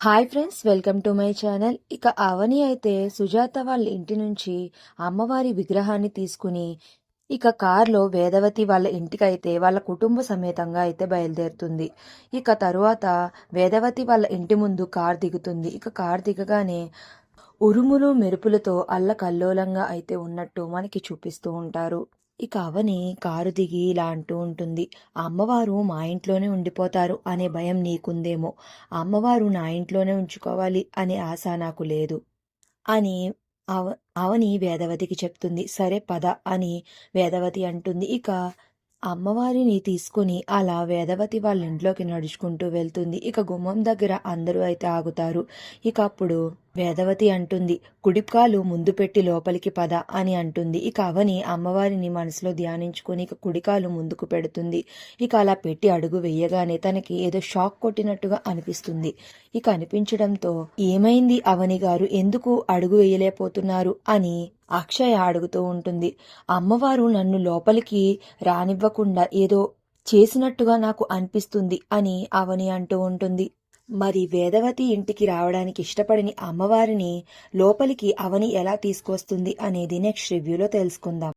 Hi friends welcome to my channel. ఇక అవని అయితే సుజాత వాళ్ళ ఇంటి నుంచి అమ్మవారి విగ్రహాన్ని తీసుకుని ఇక కారులో వేదవతి వాళ్ళ ఇంటికైతే వాళ్ళ కుటుంబ సమేతంగా అయితే బయలుదేరుతుంది. ఇక తరువాత వేదవతి వాళ్ళ ఇంటి ముందు కార్ దిగుతుంది. ఇక కార్ దిగగానే ఉరుములు మెరుపులతో అల్లకల్లోలంగా అయితే ఉన్నట్టు మనకి చూపిస్తూ ఉంటారు. ఇక అవని కారు దిగి ఇలా అంటూ ఉంటుంది. అమ్మవారు మా ఇంట్లోనే ఉండిపోతారు అనే భయం నీకుందేమో. అమ్మవారు నా ఇంట్లోనే ఉంచుకోవాలి అనే ఆశ నాకు లేదు. అని అవ అవని వేదవతికి చెప్తుంది. సరే పద అని వేదవతి అంటుంది. ఇక అమ్మవారిని తీసుకుని అలా వేదవతి వాళ్ళ ఇంట్లోకి నడుచుకుంటూ వెళ్తుంది. ఇక గుమ్మం దగ్గర అందరూ అయితే ఆగుతారు. ఇక అప్పుడు వేదవతి అంటుంది కుడికాలు ముందు పెట్టి లోపలికి పద అని అంటుంది. ఇక అవని అమ్మవారిని మనసులో ధ్యానించుకొని ఇక కుడికాలు ముందుకు పెడుతుంది. ఇక అలా పెట్టి అడుగు వేయగానే తనకి ఏదో షాక్ కొట్టినట్టుగా అనిపిస్తుంది. ఇక అనిపించడంతో ఏమైంది అవని గారు? ఎందుకు అడుగు వేయలేకపోతున్నారు? అని అక్షయ అడుగుతూ ఉంటుంది. అమ్మవారు నన్ను లోపలికి రానివ్వకుండా ఏదో చేసినట్టుగా నాకు అనిపిస్తుంది అని అవని అంటూ ఉంటుంది. మరి వేదవతి ఇంటికి రావడానికి ఇష్టపడని అమ్మవారిని లోపలికి అవని ఎలా తీసుకొస్తుంది అనేది నెక్స్ట్ రివ్యూలో తెలుసుకుందాం.